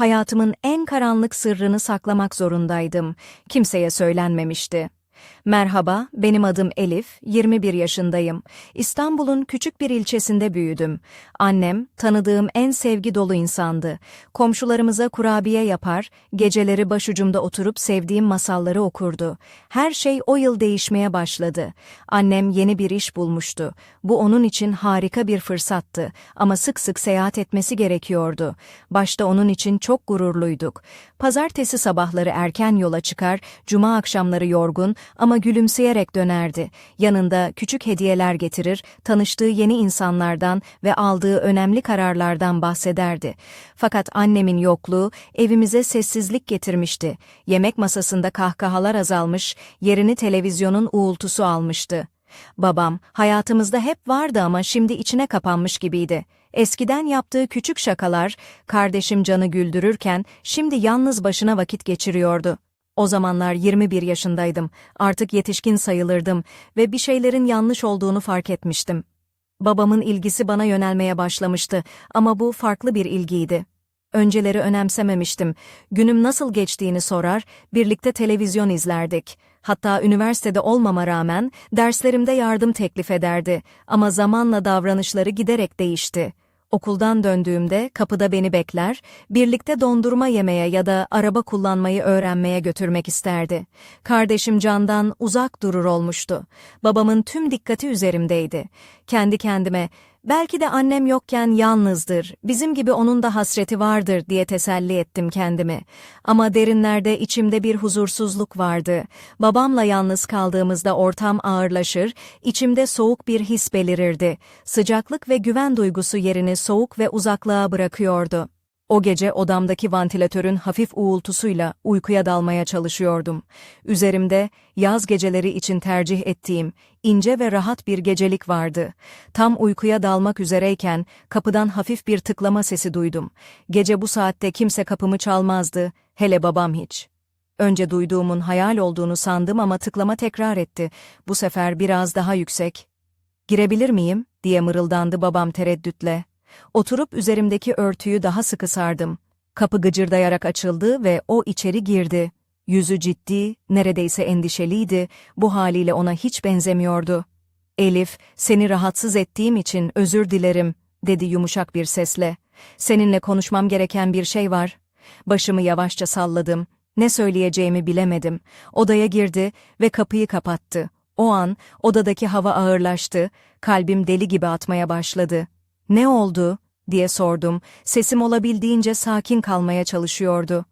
hayatımın en karanlık sırrını saklamak zorundaydım. Kimseye söylenmemişti. Merhaba, benim adım Elif, 21 yaşındayım. İstanbul'un küçük bir ilçesinde büyüdüm. Annem, tanıdığım en sevgi dolu insandı. Komşularımıza kurabiye yapar, geceleri başucumda oturup sevdiğim masalları okurdu. Her şey o yıl değişmeye başladı. Annem yeni bir iş bulmuştu. Bu onun için harika bir fırsattı ama sık sık seyahat etmesi gerekiyordu. Başta onun için çok gururluyduk. Pazartesi sabahları erken yola çıkar, cuma akşamları yorgun ama gülümseyerek dönerdi. Yanında küçük hediyeler getirir, tanıştığı yeni insanlardan ve aldığı önemli kararlardan bahsederdi. Fakat annemin yokluğu evimize sessizlik getirmişti. Yemek masasında kahkahalar azalmış, yerini televizyonun uğultusu almıştı. Babam, hayatımızda hep vardı ama şimdi içine kapanmış gibiydi. Eskiden yaptığı küçük şakalar, kardeşim Can'ı güldürürken, şimdi yalnız başına vakit geçiriyordu. O zamanlar 21 yaşındaydım, artık yetişkin sayılırdım ve bir şeylerin yanlış olduğunu fark etmiştim. Babamın ilgisi bana yönelmeye başlamıştı ama bu farklı bir ilgiydi. Önceleri önemsememiştim. Günüm nasıl geçtiğini sorar, birlikte televizyon izlerdik. Hatta üniversitede olmama rağmen derslerimde yardım teklif ederdi ama zamanla davranışları giderek değişti. Okuldan döndüğümde kapıda beni bekler, birlikte dondurma yemeye ya da araba kullanmayı öğrenmeye götürmek isterdi. Kardeşim Can'dan uzak durur olmuştu. Babamın tüm dikkati üzerimdeydi. Kendi kendime, belki de annem yokken yalnızdır, bizim gibi onun da hasreti vardır diye teselli ettim kendimi. Ama derinlerde içimde bir huzursuzluk vardı. Babamla yalnız kaldığımızda ortam ağırlaşır, içimde soğuk bir his belirirdi. Sıcaklık ve güven duygusu yerini soğuk ve uzaklığa bırakıyordu. O gece odamdaki vantilatörün hafif uğultusuyla uykuya dalmaya çalışıyordum. Üzerimde yaz geceleri için tercih ettiğim ince ve rahat bir gecelik vardı. Tam uykuya dalmak üzereyken kapıdan hafif bir tıklama sesi duydum. Gece bu saatte kimse kapımı çalmazdı, hele babam hiç. Önce duyduğumun hayal olduğunu sandım ama tıklama tekrar etti. Bu sefer biraz daha yüksek. Girebilir miyim? diye mırıldandı babam tereddütle. Oturup üzerimdeki örtüyü daha sıkı sardım. Kapı gıcırdayarak açıldı ve o içeri girdi. Yüzü ciddi, neredeyse endişeliydi, bu haliyle ona hiç benzemiyordu. Elif, seni rahatsız ettiğim için özür dilerim, dedi yumuşak bir sesle. Seninle konuşmam gereken bir şey var. Başımı yavaşça salladım. Ne söyleyeceğimi bilemedim. Odaya girdi ve kapıyı kapattı. O an odadaki hava ağırlaştı, kalbim deli gibi atmaya başladı. Ne oldu? diye sordum. Sesim olabildiğince sakin kalmaya çalışıyordu.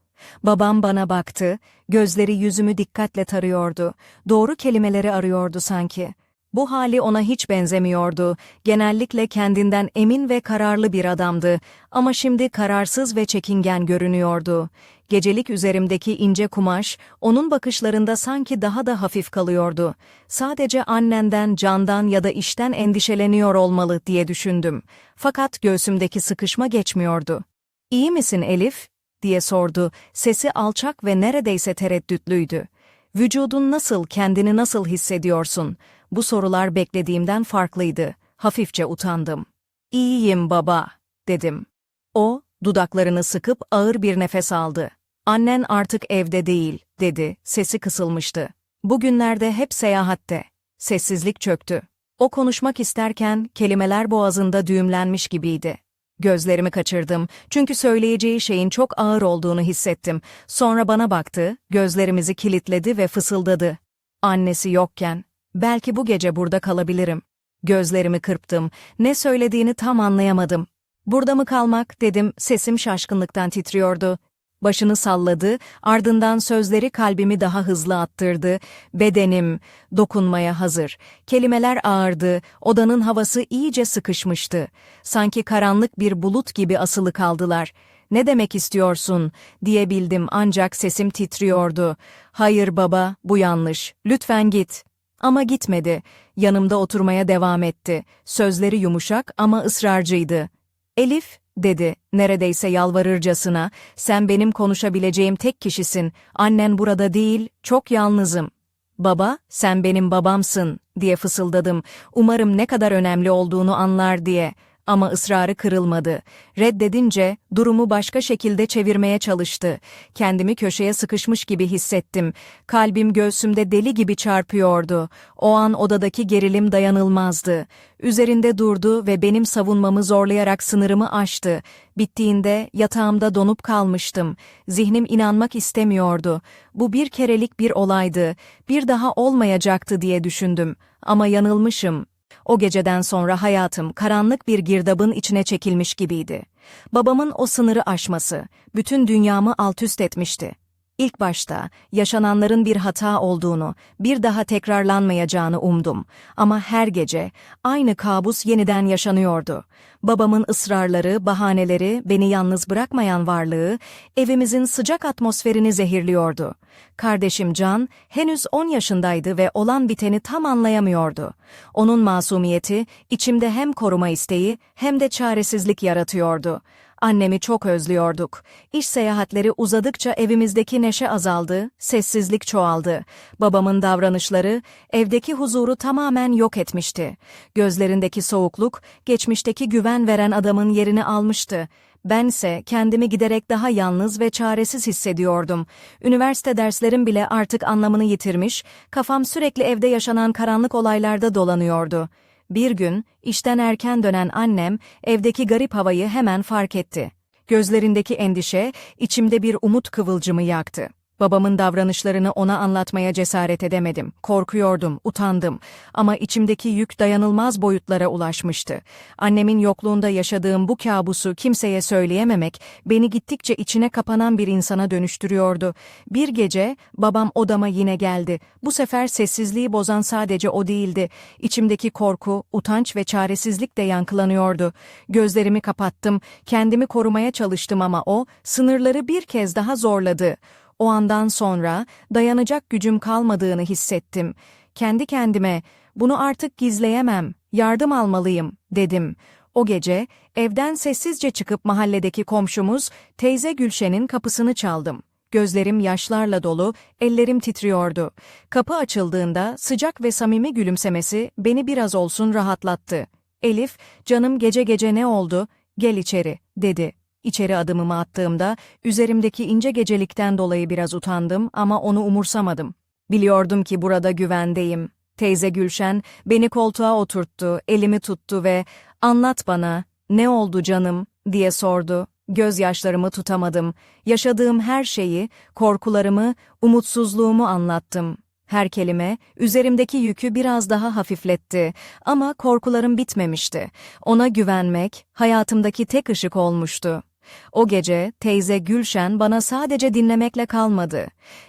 Babam bana baktı, gözleri yüzümü dikkatle tarıyordu. Doğru kelimeleri arıyordu sanki. Bu hali ona hiç benzemiyordu. Genellikle kendinden emin ve kararlı bir adamdı ama şimdi kararsız ve çekingen görünüyordu. Gecelik üzerimdeki ince kumaş, onun bakışlarında sanki daha da hafif kalıyordu. Sadece annenden, candan ya da işten endişeleniyor olmalı diye düşündüm. Fakat göğsümdeki sıkışma geçmiyordu. İyi misin Elif? diye sordu. Sesi alçak ve neredeyse tereddütlüydü. Vücudun nasıl, kendini nasıl hissediyorsun? Bu sorular beklediğimden farklıydı. Hafifçe utandım. İyiyim baba, dedim. O, dudaklarını sıkıp ağır bir nefes aldı. Annen artık evde değil, dedi, sesi kısılmıştı. Bugünlerde hep seyahatte. Sessizlik çöktü. O konuşmak isterken kelimeler boğazında düğümlenmiş gibiydi. Gözlerimi kaçırdım çünkü söyleyeceği şeyin çok ağır olduğunu hissettim. Sonra bana baktı, gözlerimizi kilitledi ve fısıldadı. Annesi yokken, belki bu gece burada kalabilirim. Gözlerimi kırptım, ne söylediğini tam anlayamadım. Burada mı kalmak dedim, sesim şaşkınlıktan titriyordu. Başını salladı, ardından sözleri kalbimi daha hızlı attırdı. Bedenim, dokunmaya hazır. Kelimeler ağırdı, odanın havası iyice sıkışmıştı. Sanki karanlık bir bulut gibi asılı kaldılar. Ne demek istiyorsun, diyebildim ancak sesim titriyordu. Hayır baba, bu yanlış, lütfen git. Ama gitmedi, yanımda oturmaya devam etti. Sözleri yumuşak ama ısrarcıydı. Elif, dedi, neredeyse yalvarırcasına, sen benim konuşabileceğim tek kişisin, annen burada değil, çok yalnızım. Baba, sen benim babamsın, diye fısıldadım, umarım ne kadar önemli olduğunu anlar diye. Ama ısrarı kırılmadı. Reddedince durumu başka şekilde çevirmeye çalıştı. Kendimi köşeye sıkışmış gibi hissettim. Kalbim göğsümde deli gibi çarpıyordu. O an odadaki gerilim dayanılmazdı. Üzerinde durdu ve benim savunmamı zorlayarak sınırımı aştı. Bittiğinde yatağımda donup kalmıştım. Zihnim inanmak istemiyordu. Bu bir kerelik bir olaydı. Bir daha olmayacaktı diye düşündüm. Ama yanılmışım. O geceden sonra hayatım karanlık bir girdabın içine çekilmiş gibiydi. Babamın o sınırı aşması, bütün dünyamı altüst etmişti. İlk başta yaşananların bir hata olduğunu, bir daha tekrarlanmayacağını umdum. Ama her gece aynı kabus yeniden yaşanıyordu. Babamın ısrarları, bahaneleri, beni yalnız bırakmayan varlığı, evimizin sıcak atmosferini zehirliyordu. Kardeşim Can henüz 10 yaşındaydı ve olan biteni tam anlayamıyordu. Onun masumiyeti içimde hem koruma isteği hem de çaresizlik yaratıyordu. Annemi çok özlüyorduk. İş seyahatleri uzadıkça evimizdeki neşe azaldı, sessizlik çoğaldı. Babamın davranışları evdeki huzuru tamamen yok etmişti. Gözlerindeki soğukluk, geçmişteki güven veren adamın yerini almıştı. Bense kendimi giderek daha yalnız ve çaresiz hissediyordum. Üniversite derslerim bile artık anlamını yitirmiş, kafam sürekli evde yaşanan karanlık olaylarda dolanıyordu. Bir gün, işten erken dönen annem, evdeki garip havayı hemen fark etti. Gözlerindeki endişe, içimde bir umut kıvılcımı yaktı. Babamın davranışlarını ona anlatmaya cesaret edemedim. Korkuyordum, utandım. Ama içimdeki yük dayanılmaz boyutlara ulaşmıştı. Annemin yokluğunda yaşadığım bu kabusu kimseye söyleyememek, beni gittikçe içine kapanan bir insana dönüştürüyordu. Bir gece, babam odama yine geldi. Bu sefer sessizliği bozan sadece o değildi. İçimdeki korku, utanç ve çaresizlik de yankılanıyordu. Gözlerimi kapattım, kendimi korumaya çalıştım ama o, sınırları bir kez daha zorladı. O andan sonra dayanacak gücüm kalmadığını hissettim. Kendi kendime bunu artık gizleyemem, yardım almalıyım dedim. O gece evden sessizce çıkıp mahalledeki komşumuz teyze Gülşen'in kapısını çaldım. Gözlerim yaşlarla dolu, ellerim titriyordu. Kapı açıldığında sıcak ve samimi gülümsemesi beni biraz olsun rahatlattı. Elif, canım gece gece ne oldu? Gel içeri, dedi. İçeri adımımı attığımda üzerimdeki ince gecelikten dolayı biraz utandım ama onu umursamadım. Biliyordum ki burada güvendeyim. Teyze Gülşen beni koltuğa oturttu, elimi tuttu ve "Anlat bana, ne oldu canım?" diye sordu. Gözyaşlarımı tutamadım. Yaşadığım her şeyi, korkularımı, umutsuzluğumu anlattım. Her kelime üzerimdeki yükü biraz daha hafifletti ama korkularım bitmemişti. Ona güvenmek hayatımdaki tek ışık olmuştu. O gece teyze Gülşen bana sadece dinlemekle kalmadı.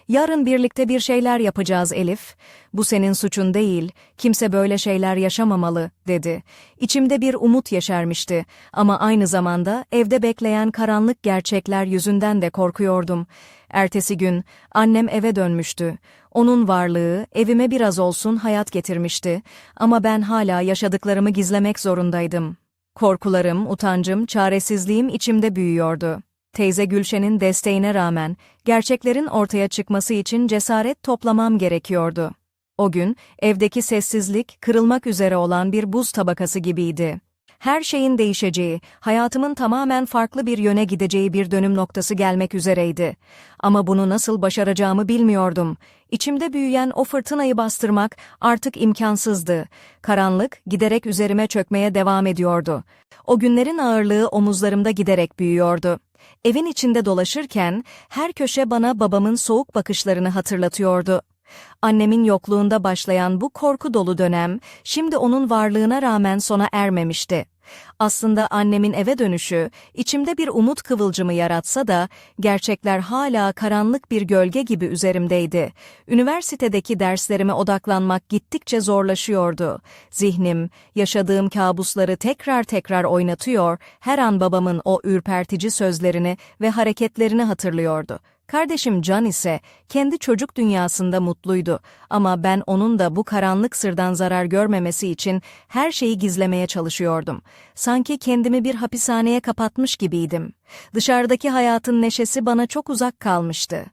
Yarın birlikte bir şeyler yapacağız Elif. Bu senin suçun değil, kimse böyle şeyler yaşamamalı, dedi. İçimde bir umut yeşermişti ama aynı zamanda evde bekleyen karanlık gerçekler yüzünden de korkuyordum. Ertesi gün annem eve dönmüştü. Onun varlığı evime biraz olsun hayat getirmişti ama ben hala yaşadıklarımı gizlemek zorundaydım. Korkularım, utancım, çaresizliğim içimde büyüyordu. Teyze Gülşen'in desteğine rağmen gerçeklerin ortaya çıkması için cesaret toplamam gerekiyordu. O gün evdeki sessizlik kırılmak üzere olan bir buz tabakası gibiydi. Her şeyin değişeceği, hayatımın tamamen farklı bir yöne gideceği bir dönüm noktası gelmek üzereydi. Ama bunu nasıl başaracağımı bilmiyordum. İçimde büyüyen o fırtınayı bastırmak artık imkansızdı. Karanlık giderek üzerime çökmeye devam ediyordu. O günlerin ağırlığı omuzlarımda giderek büyüyordu. Evin içinde dolaşırken her köşe bana babamın soğuk bakışlarını hatırlatıyordu. Annemin yokluğunda başlayan bu korku dolu dönem, şimdi onun varlığına rağmen sona ermemişti. Aslında annemin eve dönüşü, içimde bir umut kıvılcımı yaratsa da, gerçekler hala karanlık bir gölge gibi üzerimdeydi. Üniversitedeki derslerime odaklanmak gittikçe zorlaşıyordu. Zihnim, yaşadığım kabusları tekrar tekrar oynatıyor, her an babamın o ürpertici sözlerini ve hareketlerini hatırlıyordu. Kardeşim Can ise kendi çocuk dünyasında mutluydu ama ben onun da bu karanlık sırdan zarar görmemesi için her şeyi gizlemeye çalışıyordum. Sanki kendimi bir hapishaneye kapatmış gibiydim. Dışarıdaki hayatın neşesi bana çok uzak kalmıştı.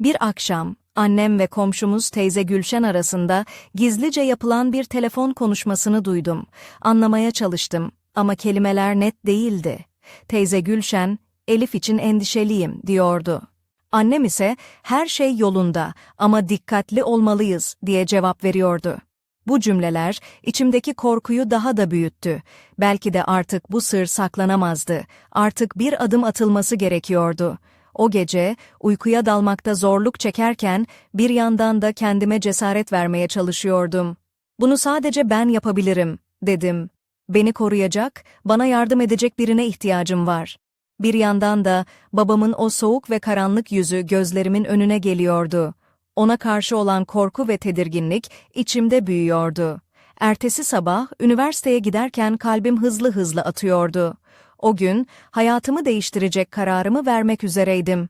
Bir akşam annem ve komşumuz teyze Gülşen arasında gizlice yapılan bir telefon konuşmasını duydum. Anlamaya çalıştım Ama kelimeler net değildi. Teyze Gülşen, Elif için endişeliyim diyordu. Annem ise her şey yolunda ama dikkatli olmalıyız diye cevap veriyordu. Bu cümleler içimdeki korkuyu daha da büyüttü. Belki de artık bu sır saklanamazdı. Artık bir adım atılması gerekiyordu. O gece uykuya dalmakta zorluk çekerken bir yandan da kendime cesaret vermeye çalışıyordum. Bunu sadece ben yapabilirim, dedim. Beni koruyacak, bana yardım edecek birine ihtiyacım var. Bir yandan da babamın o soğuk ve karanlık yüzü gözlerimin önüne geliyordu. Ona karşı olan korku ve tedirginlik içimde büyüyordu. Ertesi sabah üniversiteye giderken kalbim hızlı hızlı atıyordu. O gün hayatımı değiştirecek kararımı vermek üzereydim.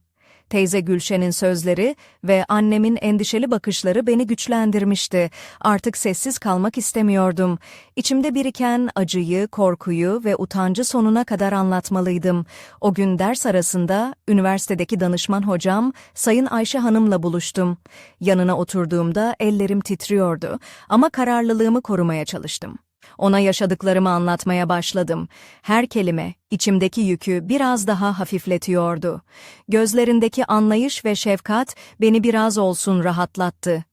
Teyze Gülşen'in sözleri ve annemin endişeli bakışları beni güçlendirmişti. Artık sessiz kalmak istemiyordum. İçimde biriken acıyı, korkuyu ve utancı sonuna kadar anlatmalıydım. O gün ders arasında üniversitedeki danışman hocam Sayın Ayşe Hanım'la buluştum. Yanına oturduğumda ellerim titriyordu ama kararlılığımı korumaya çalıştım. Ona yaşadıklarımı anlatmaya başladım. Her kelime içimdeki yükü biraz daha hafifletiyordu. Gözlerindeki anlayış ve şefkat beni biraz olsun rahatlattı.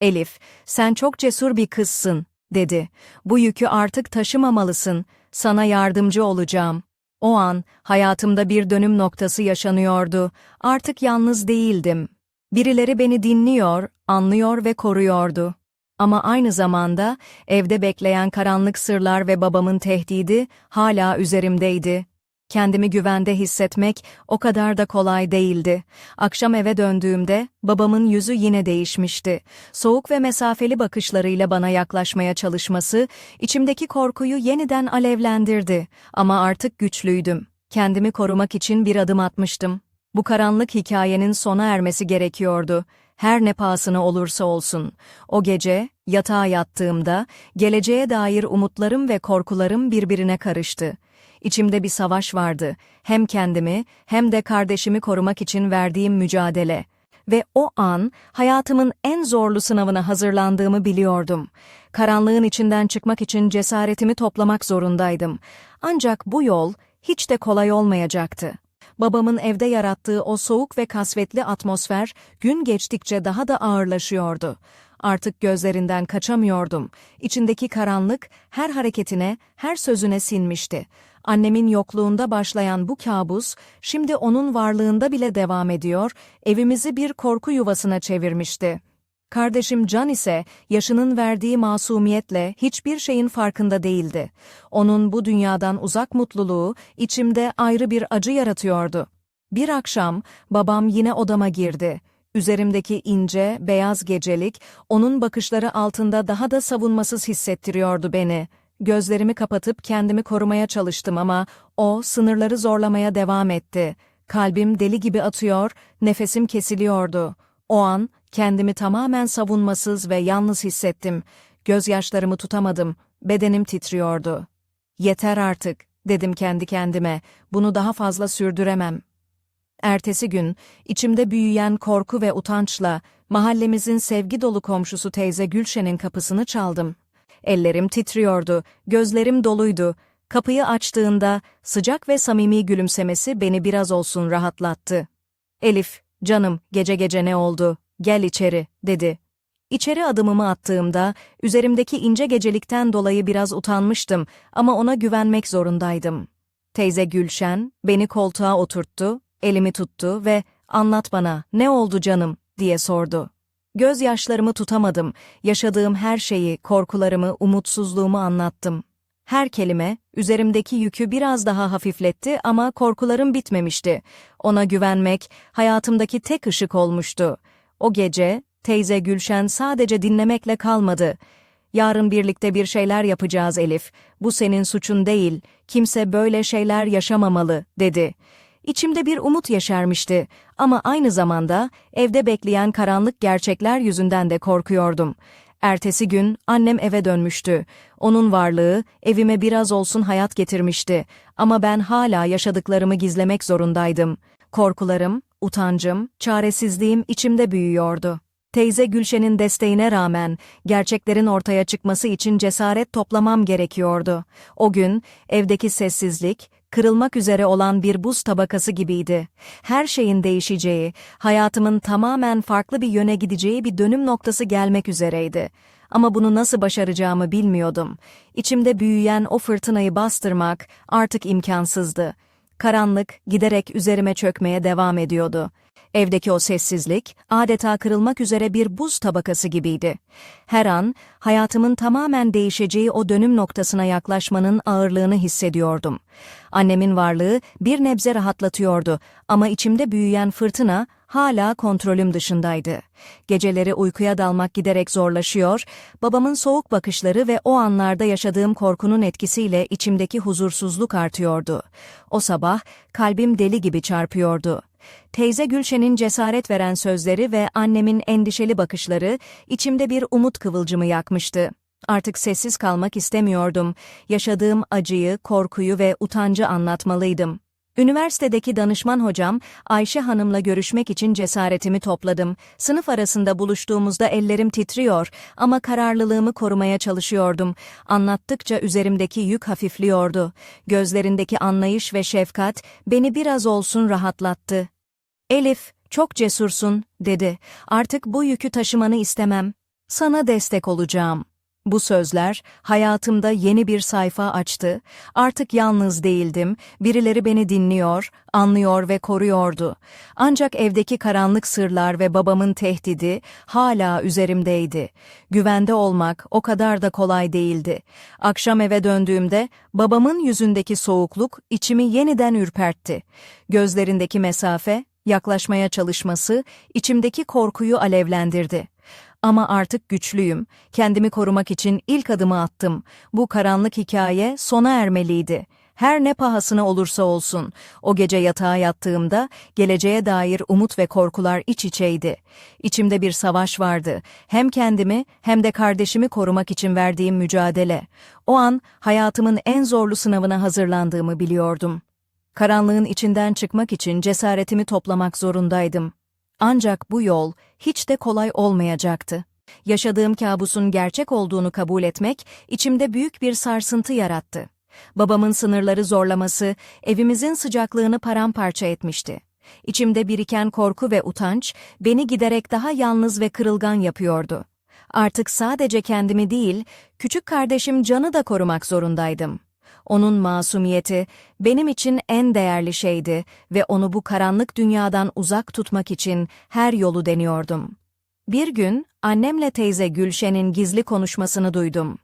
Elif, sen çok cesur bir kızsın, dedi. Bu yükü artık taşımamalısın. Sana yardımcı olacağım. O an hayatımda bir dönüm noktası yaşanıyordu. Artık yalnız değildim. Birileri beni dinliyor, anlıyor ve koruyordu. Ama aynı zamanda evde bekleyen karanlık sırlar ve babamın tehdidi hala üzerimdeydi. Kendimi güvende hissetmek o kadar da kolay değildi. Akşam eve döndüğümde babamın yüzü yine değişmişti. Soğuk ve mesafeli bakışlarıyla bana yaklaşmaya çalışması içimdeki korkuyu yeniden alevlendirdi. Ama artık güçlüydüm. Kendimi korumak için bir adım atmıştım. Bu karanlık hikayenin sona ermesi gerekiyordu. Her ne pahasına olursa olsun. O gece, yatağa yattığımda, geleceğe dair umutlarım ve korkularım birbirine karıştı. İçimde bir savaş vardı. Hem kendimi, hem de kardeşimi korumak için verdiğim mücadele. Ve o an, hayatımın en zorlu sınavına hazırlandığımı biliyordum. Karanlığın içinden çıkmak için cesaretimi toplamak zorundaydım. Ancak bu yol, hiç de kolay olmayacaktı. Babamın evde yarattığı o soğuk ve kasvetli atmosfer gün geçtikçe daha da ağırlaşıyordu. Artık gözlerinden kaçamıyordum. İçindeki karanlık her hareketine, her sözüne sinmişti. Annemin yokluğunda başlayan bu kabus, şimdi onun varlığında bile devam ediyor, evimizi bir korku yuvasına çevirmişti. Kardeşim Can ise yaşının verdiği masumiyetle hiçbir şeyin farkında değildi. Onun bu dünyadan uzak mutluluğu içimde ayrı bir acı yaratıyordu. Bir akşam babam yine odama girdi. Üzerimdeki ince, beyaz gecelik onun bakışları altında daha da savunmasız hissettiriyordu beni. Gözlerimi kapatıp kendimi korumaya çalıştım ama o sınırları zorlamaya devam etti. Kalbim deli gibi atıyor, nefesim kesiliyordu. O an kendimi tamamen savunmasız ve yalnız hissettim. Gözyaşlarımı tutamadım, bedenim titriyordu. Yeter artık, dedim kendi kendime, bunu daha fazla sürdüremem. Ertesi gün, içimde büyüyen korku ve utançla, mahallemizin sevgi dolu komşusu teyze Gülşen'in kapısını çaldım. Ellerim titriyordu, gözlerim doluydu. Kapıyı açtığında sıcak ve samimi gülümsemesi beni biraz olsun rahatlattı. Elif, canım, gece gece ne oldu? Gel içeri, dedi. İçeri adımımı attığımda, üzerimdeki ince gecelikten dolayı biraz utanmıştım ama ona güvenmek zorundaydım. Teyze Gülşen, beni koltuğa oturttu, elimi tuttu ve ''Anlat bana, ne oldu canım?'' diye sordu. Gözyaşlarımı tutamadım, yaşadığım her şeyi, korkularımı, umutsuzluğumu anlattım. Her kelime, üzerimdeki yükü biraz daha hafifletti ama korkularım bitmemişti. Ona güvenmek, hayatımdaki tek ışık olmuştu. O gece, teyze Gülşen sadece dinlemekle kalmadı. Yarın birlikte bir şeyler yapacağız Elif. Bu senin suçun değil. Kimse böyle şeyler yaşamamalı, dedi. İçimde bir umut yeşermişti ama aynı zamanda evde bekleyen karanlık gerçekler yüzünden de korkuyordum. Ertesi gün annem eve dönmüştü. Onun varlığı evime biraz olsun hayat getirmişti ama ben hala yaşadıklarımı gizlemek zorundaydım. Korkularım, utancım, çaresizliğim içimde büyüyordu. Teyze Gülşen'in desteğine rağmen gerçeklerin ortaya çıkması için cesaret toplamam gerekiyordu. O gün evdeki sessizlik, kırılmak üzere olan bir buz tabakası gibiydi. Her şeyin değişeceği, hayatımın tamamen farklı bir yöne gideceği bir dönüm noktası gelmek üzereydi. Ama bunu nasıl başaracağımı bilmiyordum. İçimde büyüyen o fırtınayı bastırmak artık imkansızdı. Karanlık giderek üzerime çökmeye devam ediyordu. Evdeki o sessizlik adeta kırılmak üzere bir buz tabakası gibiydi. Her an hayatımın tamamen değişeceği o dönüm noktasına yaklaşmanın ağırlığını hissediyordum. Annemin varlığı bir nebze rahatlatıyordu ama içimde büyüyen fırtına hala kontrolüm dışındaydı. Geceleri uykuya dalmak giderek zorlaşıyor, babamın soğuk bakışları ve o anlarda yaşadığım korkunun etkisiyle içimdeki huzursuzluk artıyordu. O sabah kalbim deli gibi çarpıyordu. Teyze Gülşen'in cesaret veren sözleri ve annemin endişeli bakışları içimde bir umut kıvılcımı yakmıştı. Artık sessiz kalmak istemiyordum. Yaşadığım acıyı, korkuyu ve utancı anlatmalıydım. Üniversitedeki danışman hocam Ayşe Hanım'la görüşmek için cesaretimi topladım. Sınıf arasında buluştuğumuzda ellerim titriyor ama kararlılığımı korumaya çalışıyordum. Anlattıkça üzerimdeki yük hafifliyordu. Gözlerindeki anlayış ve şefkat beni biraz olsun rahatlattı. Elif, çok cesursun, dedi. Artık bu yükü taşımanı istemem. Sana destek olacağım. Bu sözler hayatımda yeni bir sayfa açtı. Artık yalnız değildim. Birileri beni dinliyor, anlıyor ve koruyordu. Ancak evdeki karanlık sırlar ve babamın tehdidi hala üzerimdeydi. Güvende olmak o kadar da kolay değildi. Akşam eve döndüğümde babamın yüzündeki soğukluk içimi yeniden ürpertti. Gözlerindeki mesafe, yaklaşmaya çalışması içimdeki korkuyu alevlendirdi. Ama artık güçlüyüm. Kendimi korumak için ilk adımı attım. Bu karanlık hikaye sona ermeliydi. Her ne pahasına olursa olsun. O gece yatağa yattığımda geleceğe dair umut ve korkular iç içeydi. İçimde bir savaş vardı. Hem kendimi hem de kardeşimi korumak için verdiğim mücadele. O an hayatımın en zorlu sınavına hazırlandığımı biliyordum. Karanlığın içinden çıkmak için cesaretimi toplamak zorundaydım. Ancak bu yol hiç de kolay olmayacaktı. Yaşadığım kabusun gerçek olduğunu kabul etmek içimde büyük bir sarsıntı yarattı. Babamın sınırları zorlaması evimizin sıcaklığını paramparça etmişti. İçimde biriken korku ve utanç beni giderek daha yalnız ve kırılgan yapıyordu. Artık sadece kendimi değil, küçük kardeşim Can'ı da korumak zorundaydım. Onun masumiyeti benim için en değerli şeydi ve onu bu karanlık dünyadan uzak tutmak için her yolu deniyordum. Bir gün annemle teyze Gülşen'in gizli konuşmasını duydum.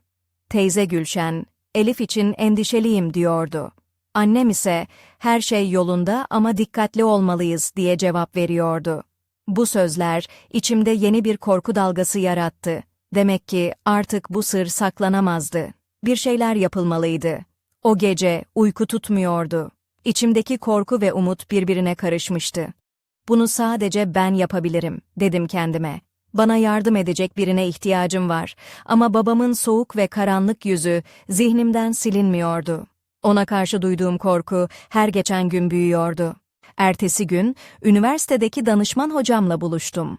Teyze Gülşen, Elif için endişeliyim diyordu. Annem ise her şey yolunda ama dikkatli olmalıyız diye cevap veriyordu. Bu sözler içimde yeni bir korku dalgası yarattı. Demek ki artık bu sır saklanamazdı. Bir şeyler yapılmalıydı. O gece uyku tutmuyordu. İçimdeki korku ve umut birbirine karışmıştı. Bunu sadece ben yapabilirim, dedim kendime. Bana yardım edecek birine ihtiyacım var ama babamın soğuk ve karanlık yüzü zihnimden silinmiyordu. Ona karşı duyduğum korku her geçen gün büyüyordu. Ertesi gün üniversitedeki danışman hocamla buluştum.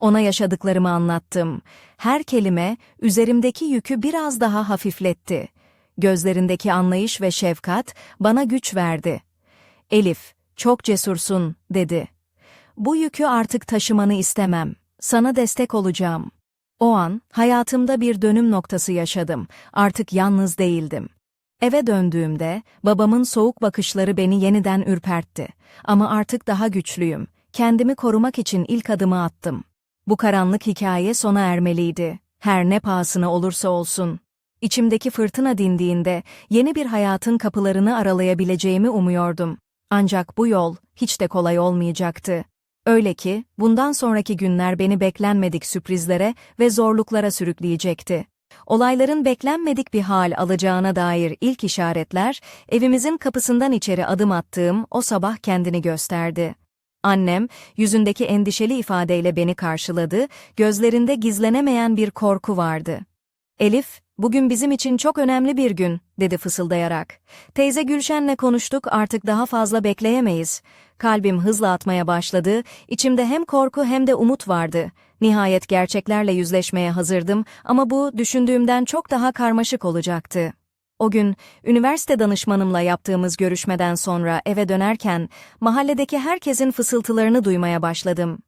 Ona yaşadıklarımı anlattım. Her kelime üzerimdeki yükü biraz daha hafifletti. Gözlerindeki anlayış ve şefkat bana güç verdi. Elif, çok cesursun, dedi. Bu yükü artık taşımanı istemem. Sana destek olacağım. O an hayatımda bir dönüm noktası yaşadım. Artık yalnız değildim. Eve döndüğümde babamın soğuk bakışları beni yeniden ürpertti. Ama artık daha güçlüyüm. Kendimi korumak için ilk adımı attım. Bu karanlık hikaye sona ermeliydi. Her ne pahasına olursa olsun. İçimdeki fırtına dindiğinde yeni bir hayatın kapılarını aralayabileceğimi umuyordum. Ancak bu yol hiç de kolay olmayacaktı. Öyle ki bundan sonraki günler beni beklenmedik sürprizlere ve zorluklara sürükleyecekti. Olayların beklenmedik bir hal alacağına dair ilk işaretler, evimizin kapısından içeri adım attığım o sabah kendini gösterdi. Annem, yüzündeki endişeli ifadeyle beni karşıladı, gözlerinde gizlenemeyen bir korku vardı. Elif, bugün bizim için çok önemli bir gün, dedi fısıldayarak. Teyze Gülşen'le konuştuk, artık daha fazla bekleyemeyiz. Kalbim hızla atmaya başladı, içimde hem korku hem de umut vardı. Nihayet gerçeklerle yüzleşmeye hazırdım ama bu düşündüğümden çok daha karmaşık olacaktı. O gün, üniversite danışmanımla yaptığımız görüşmeden sonra eve dönerken, mahalledeki herkesin fısıltılarını duymaya başladım.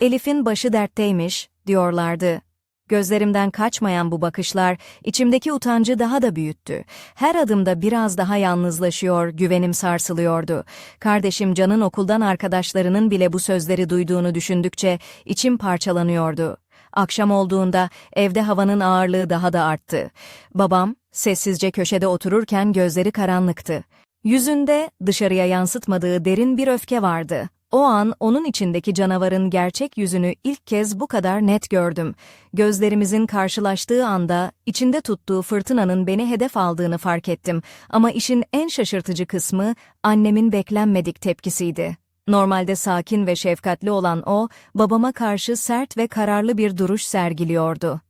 Elif'in başı dertteymiş, diyorlardı. Gözlerimden kaçmayan bu bakışlar, içimdeki utancı daha da büyüttü. Her adımda biraz daha yalnızlaşıyor, güvenim sarsılıyordu. Kardeşim Can'ın okuldan arkadaşlarının bile bu sözleri duyduğunu düşündükçe, içim parçalanıyordu. Akşam olduğunda evde havanın ağırlığı daha da arttı. Babam, sessizce köşede otururken gözleri karanlıktı. Yüzünde dışarıya yansıtmadığı derin bir öfke vardı. O an onun içindeki canavarın gerçek yüzünü ilk kez bu kadar net gördüm. Gözlerimizin karşılaştığı anda içinde tuttuğu fırtınanın beni hedef aldığını fark ettim. Ama işin en şaşırtıcı kısmı annemin beklenmedik tepkisiydi. Normalde sakin ve şefkatli olan o, babama karşı sert ve kararlı bir duruş sergiliyordu.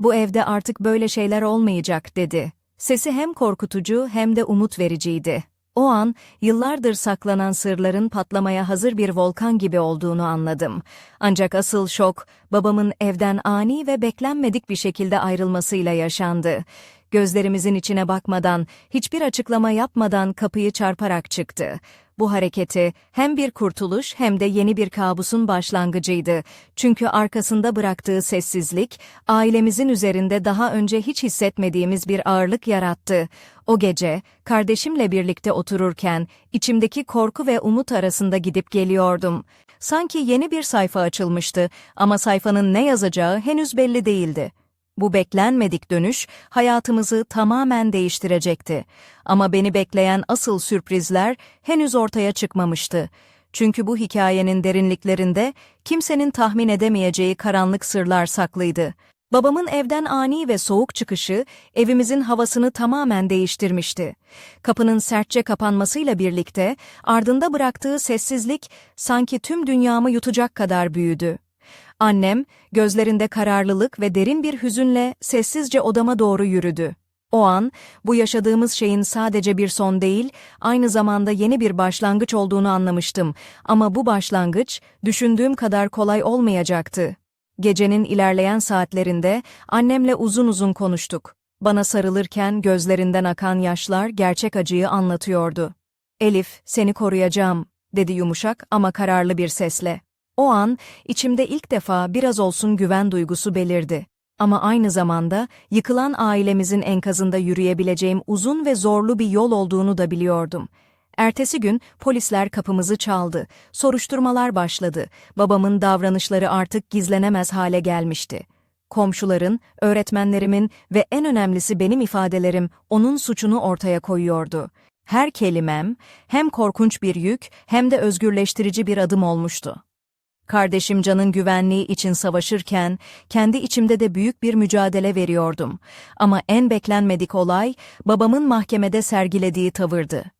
Bu evde artık böyle şeyler olmayacak dedi. Sesi hem korkutucu hem de umut vericiydi. O an, yıllardır saklanan sırların patlamaya hazır bir volkan gibi olduğunu anladım. Ancak asıl şok, babamın evden ani ve beklenmedik bir şekilde ayrılmasıyla yaşandı. Gözlerimizin içine bakmadan, hiçbir açıklama yapmadan kapıyı çarparak çıktı. Bu hareketi hem bir kurtuluş hem de yeni bir kabusun başlangıcıydı. Çünkü arkasında bıraktığı sessizlik, ailemizin üzerinde daha önce hiç hissetmediğimiz bir ağırlık yarattı. O gece, kardeşimle birlikte otururken, içimdeki korku ve umut arasında gidip geliyordum. Sanki yeni bir sayfa açılmıştı ama sayfanın ne yazacağı henüz belli değildi. Bu beklenmedik dönüş hayatımızı tamamen değiştirecekti. Ama beni bekleyen asıl sürprizler henüz ortaya çıkmamıştı. Çünkü bu hikayenin derinliklerinde kimsenin tahmin edemeyeceği karanlık sırlar saklıydı. Babamın evden ani ve soğuk çıkışı evimizin havasını tamamen değiştirmişti. Kapının sertçe kapanmasıyla birlikte ardında bıraktığı sessizlik sanki tüm dünyamı yutacak kadar büyüdü. Annem, gözlerinde kararlılık ve derin bir hüzünle sessizce odama doğru yürüdü. O an, bu yaşadığımız şeyin sadece bir son değil, aynı zamanda yeni bir başlangıç olduğunu anlamıştım. Ama bu başlangıç, düşündüğüm kadar kolay olmayacaktı. Gecenin ilerleyen saatlerinde annemle uzun uzun konuştuk. Bana sarılırken gözlerinden akan yaşlar gerçek acıyı anlatıyordu. Elif, seni koruyacağım, dedi yumuşak ama kararlı bir sesle. O an içimde ilk defa biraz olsun güven duygusu belirdi. Ama aynı zamanda yıkılan ailemizin enkazında yürüyebileceğim uzun ve zorlu bir yol olduğunu da biliyordum. Ertesi gün polisler kapımızı çaldı. Soruşturmalar başladı. Babamın davranışları artık gizlenemez hale gelmişti. Komşuların, öğretmenlerimin ve en önemlisi benim ifadelerim onun suçunu ortaya koyuyordu. Her kelimem hem korkunç bir yük hem de özgürleştirici bir adım olmuştu. Kardeşim Can'ın güvenliği için savaşırken, kendi içimde de büyük bir mücadele veriyordum. Ama en beklenmedik olay, babamın mahkemede sergilediği tavırdı.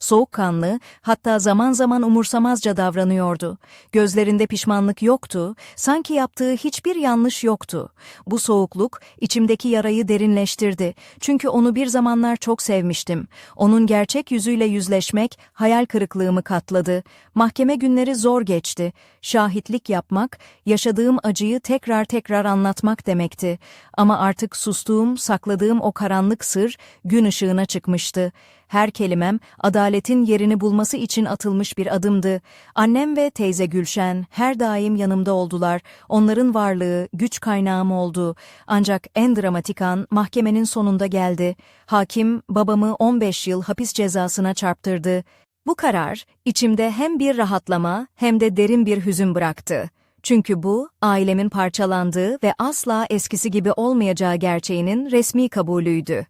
Soğukkanlı, hatta zaman zaman umursamazca davranıyordu. Gözlerinde pişmanlık yoktu, sanki yaptığı hiçbir yanlış yoktu. Bu soğukluk içimdeki yarayı derinleştirdi. Çünkü onu bir zamanlar çok sevmiştim. Onun gerçek yüzüyle yüzleşmek hayal kırıklığımı katladı. Mahkeme günleri zor geçti. Şahitlik yapmak, yaşadığım acıyı tekrar tekrar anlatmak demekti. Ama artık sustuğum, sakladığım o karanlık sır gün ışığına çıkmıştı. Her kelimem adaletin yerini bulması için atılmış bir adımdı. Annem ve teyze Gülşen her daim yanımda oldular. Onların varlığı güç kaynağım oldu. Ancak en dramatik an mahkemenin sonunda geldi. Hakim babamı 15 yıl hapis cezasına çarptırdı. Bu karar içimde hem bir rahatlama hem de derin bir hüzün bıraktı. Çünkü bu, ailemin parçalandığı ve asla eskisi gibi olmayacağı gerçeğinin resmi kabulüydü.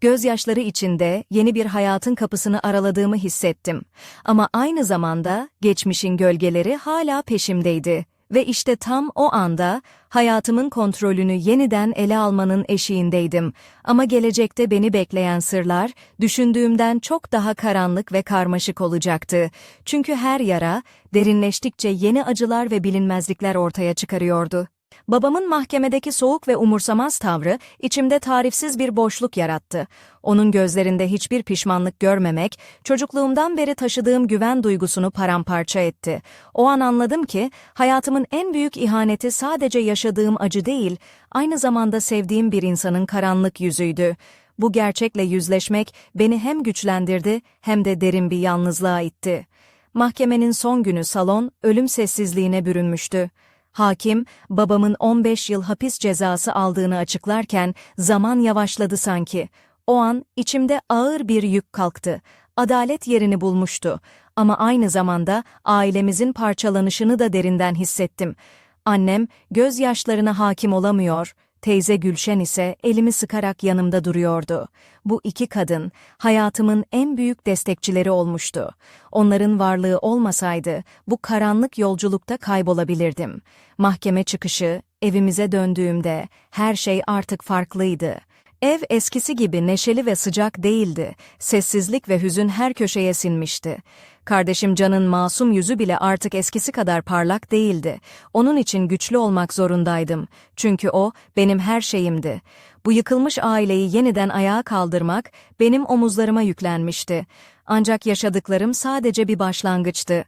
Gözyaşları içinde yeni bir hayatın kapısını araladığımı hissettim. Ama aynı zamanda geçmişin gölgeleri hala peşimdeydi. Ve işte tam o anda hayatımın kontrolünü yeniden ele almanın eşiğindeydim. Ama gelecekte beni bekleyen sırlar düşündüğümden çok daha karanlık ve karmaşık olacaktı. Çünkü her yara derinleştikçe yeni acılar ve bilinmezlikler ortaya çıkarıyordu. Babamın mahkemedeki soğuk ve umursamaz tavrı içimde tarifsiz bir boşluk yarattı. Onun gözlerinde hiçbir pişmanlık görmemek, çocukluğumdan beri taşıdığım güven duygusunu paramparça etti. O an anladım ki, hayatımın en büyük ihaneti sadece yaşadığım acı değil, aynı zamanda sevdiğim bir insanın karanlık yüzüydü. Bu gerçekle yüzleşmek beni hem güçlendirdi hem de derin bir yalnızlığa itti. Mahkemenin son günü salon ölüm sessizliğine bürünmüştü. Hakim, babamın 15 yıl hapis cezası aldığını açıklarken zaman yavaşladı sanki. O an içimde ağır bir yük kalktı. Adalet yerini bulmuştu. Ama aynı zamanda ailemizin parçalanışını da derinden hissettim. Annem gözyaşlarına hakim olamıyor, teyze Gülşen ise elimi sıkarak yanımda duruyordu. Bu iki kadın hayatımın en büyük destekçileri olmuştu. Onların varlığı olmasaydı bu karanlık yolculukta kaybolabilirdim. Mahkeme çıkışı, evimize döndüğümde her şey artık farklıydı. Ev eskisi gibi neşeli ve sıcak değildi. Sessizlik ve hüzün her köşeye sinmişti. Kardeşim Can'ın masum yüzü bile artık eskisi kadar parlak değildi. Onun için güçlü olmak zorundaydım. Çünkü o benim her şeyimdi. Bu yıkılmış aileyi yeniden ayağa kaldırmak benim omuzlarıma yüklenmişti. Ancak yaşadıklarım sadece bir başlangıçtı.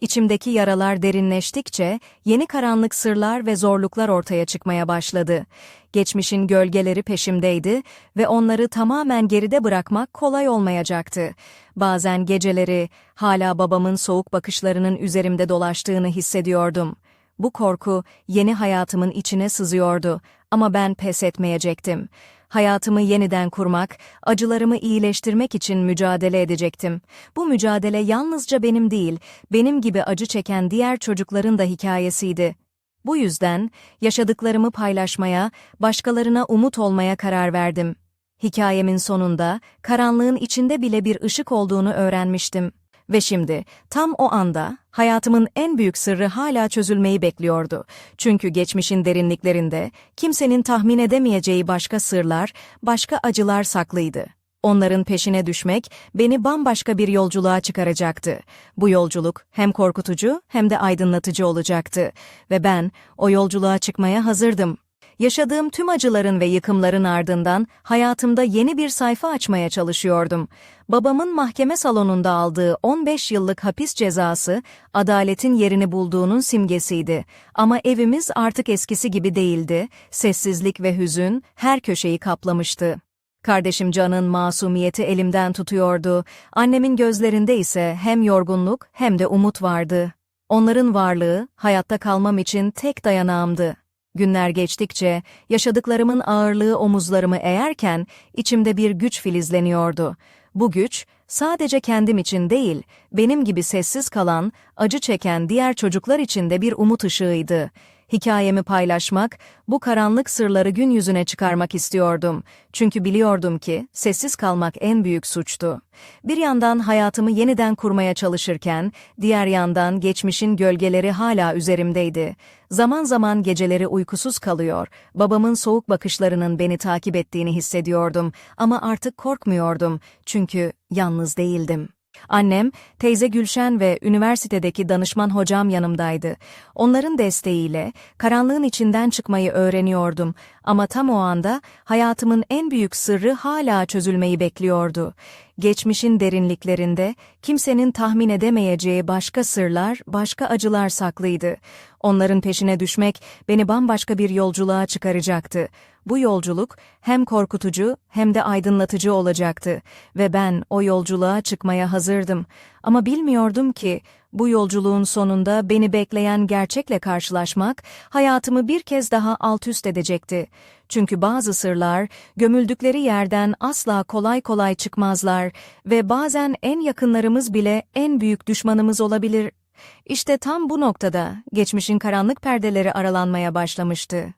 İçimdeki yaralar derinleştikçe yeni karanlık sırlar ve zorluklar ortaya çıkmaya başladı. Geçmişin gölgeleri peşimdeydi ve onları tamamen geride bırakmak kolay olmayacaktı. Bazen geceleri hala babamın soğuk bakışlarının üzerimde dolaştığını hissediyordum. Bu korku yeni hayatımın içine sızıyordu ama ben pes etmeyecektim. Hayatımı yeniden kurmak, acılarımı iyileştirmek için mücadele edecektim. Bu mücadele yalnızca benim değil, benim gibi acı çeken diğer çocukların da hikayesiydi. Bu yüzden yaşadıklarımı paylaşmaya, başkalarına umut olmaya karar verdim. Hikayemin sonunda karanlığın içinde bile bir ışık olduğunu öğrenmiştim. Ve şimdi, tam o anda, hayatımın en büyük sırrı hala çözülmeyi bekliyordu. Çünkü geçmişin derinliklerinde, kimsenin tahmin edemeyeceği başka sırlar, başka acılar saklıydı. Onların peşine düşmek, beni bambaşka bir yolculuğa çıkaracaktı. Bu yolculuk, hem korkutucu hem de aydınlatıcı olacaktı. Ve ben, o yolculuğa çıkmaya hazırdım. Yaşadığım tüm acıların ve yıkımların ardından hayatımda yeni bir sayfa açmaya çalışıyordum. Babamın mahkeme salonunda aldığı 15 yıllık hapis cezası adaletin yerini bulduğunun simgesiydi. Ama evimiz artık eskisi gibi değildi. Sessizlik ve hüzün her köşeyi kaplamıştı. Kardeşim Can'ın masumiyeti elimden tutuyordu. Annemin gözlerinde ise hem yorgunluk hem de umut vardı. Onların varlığı hayatta kalmam için tek dayanağımdı. Günler geçtikçe yaşadıklarımın ağırlığı omuzlarımı eğerken içimde bir güç filizleniyordu. Bu güç sadece kendim için değil, benim gibi sessiz kalan, acı çeken diğer çocuklar için de bir umut ışığıydı. Hikayemi paylaşmak, bu karanlık sırları gün yüzüne çıkarmak istiyordum. Çünkü biliyordum ki sessiz kalmak en büyük suçtu. Bir yandan hayatımı yeniden kurmaya çalışırken, diğer yandan geçmişin gölgeleri hala üzerimdeydi. Zaman zaman geceleri uykusuz kalıyor, babamın soğuk bakışlarının beni takip ettiğini hissediyordum ama artık korkmuyordum çünkü yalnız değildim. Annem, teyze Gülşen ve üniversitedeki danışman hocam yanımdaydı. Onların desteğiyle karanlığın içinden çıkmayı öğreniyordum ama tam o anda hayatımın en büyük sırrı hala çözülmeyi bekliyordu. Geçmişin derinliklerinde kimsenin tahmin edemeyeceği başka sırlar, başka acılar saklıydı. Onların peşine düşmek beni bambaşka bir yolculuğa çıkaracaktı. Bu yolculuk hem korkutucu hem de aydınlatıcı olacaktı ve ben o yolculuğa çıkmaya hazırdım. Ama bilmiyordum ki bu yolculuğun sonunda beni bekleyen gerçekle karşılaşmak hayatımı bir kez daha alt üst edecekti. Çünkü bazı sırlar gömüldükleri yerden asla kolay kolay çıkmazlar ve bazen en yakınlarımız bile en büyük düşmanımız olabilir. İşte tam bu noktada geçmişin karanlık perdeleri aralanmaya başlamıştı.